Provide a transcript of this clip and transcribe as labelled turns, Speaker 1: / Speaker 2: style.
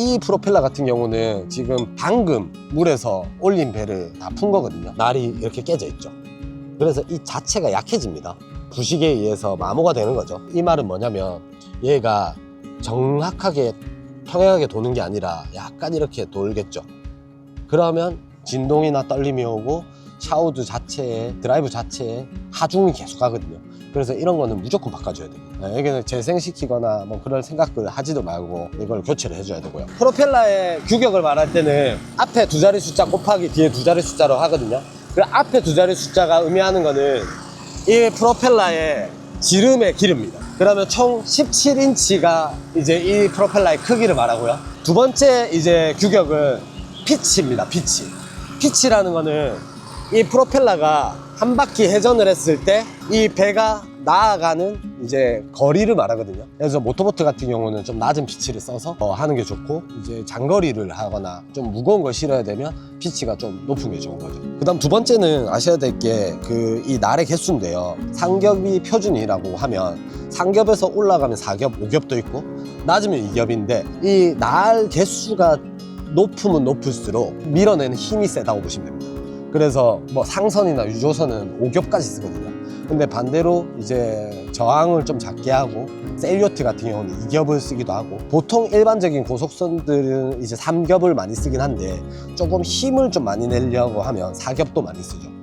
Speaker 1: 이 프로펠러 같은 경우는 지금 방금 물에서 올린 배를 다 푼 거거든요. 날이 이렇게 깨져 있죠. 그래서 이 자체가 약해집니다. 부식에 의해서 마모가 되는 거죠. 이 말은 뭐냐면 얘가 정확하게 평행하게 도는 게 아니라 약간 이렇게 돌겠죠. 그러면 진동이나 떨림이 오고 샤우드 자체에 드라이브 자체에 하중이 계속 하거든요. 그래서 이런 거는 무조건 바꿔줘야. 네, 여기는 재생시키거나 뭐 그럴 생각을 하지도 말고 이걸 교체를 해줘야 되고요. 프로펠러의 규격을 말할 때는 앞에 두 자리 숫자 곱하기 뒤에 두 자리 숫자로 하거든요. 그 앞에 두 자리 숫자가 의미하는 거는 이 프로펠러의 지름의 길입니다. 그러면 총 17인치가 이제 이 프로펠러의 크기를 말하고요. 두 번째 이제 규격은 피치입니다. 피치. 피치라는 거는 이 프로펠러가 한 바퀴 회전을 했을 때 이 배가 나아가는 이제 거리를 말하거든요. 그래서 모터보트 같은 경우는 좀 낮은 피치를 써서 어, 하는 게 좋고 이제 장거리를 하거나 좀 무거운 걸 실어야 되면 피치가 좀 높은 게 좋은 거죠. 그 다음 두 번째는 아셔야 될 게 그 이 날의 개수인데요. 상겹이 표준이라고 하면 상겹에서 올라가면 4겹, 5겹도 있고 낮으면 2겹인데 이 날 개수가 높으면 높을수록 밀어내는 힘이 세다고 보시면 됩니다. 그래서 뭐 상선이나 유조선은 5겹까지 쓰거든요. 근데 반대로 이제 저항을 좀 작게 하고 셀리오트 같은 경우는 2겹을 쓰기도 하고 보통 일반적인 고속선들은 이제 3겹을 많이 쓰긴 한데 조금 힘을 좀 많이 내려고 하면 4겹도 많이 쓰죠.